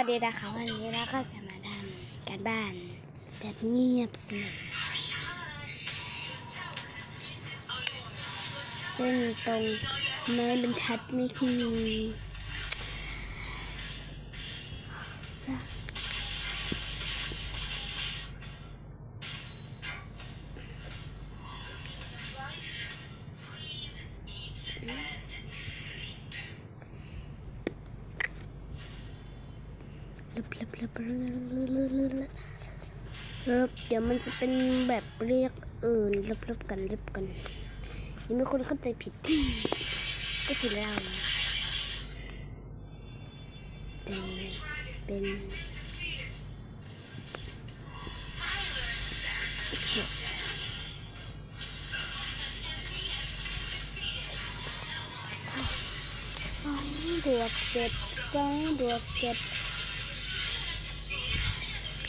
สวัสดีนะคะวันนี้เราก็จะมาทำการบ้านแบบเงียบสงบซึ่งตรงไม้บรรทัดไม่คือ เดี๋ยวมันจะเป็นแบบเรียกอื่นลึบลึบกันลึบกันยังมีคนเข้าใจผิดก็คือเราแต่เป็นสองบวกเจ็ดสองบวกเจ็ด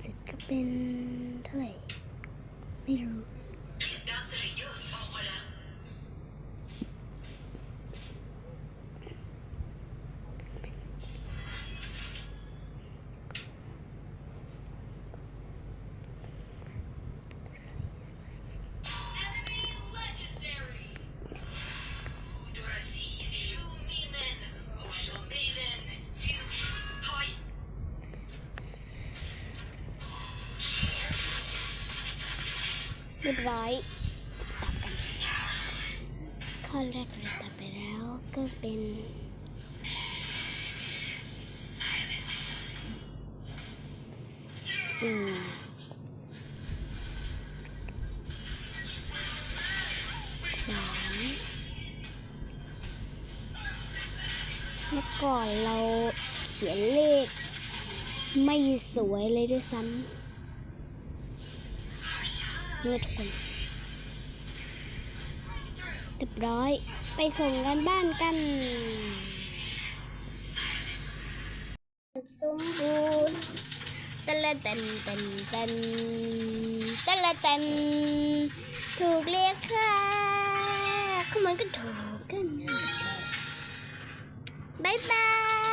เจ็ดบวกเจ็ดก็เป็นเท่าไหร่ ไม่รู้ เรียบร้อยตัดกันข้อแรกเราตัดไปแล้วก็เป็นสี่สามเมื่อก่อนเราเขียนเลขไม่สวยเลยด้วยซ้ำ เมื่อทุกคนเรียบร้อย ไปส่งกันบ้านกันสมบูรณ์ตะละตันตันตันตะละตันถูกเรียกค่ะก็มันก็ถูกกันนะบ๊ายบาย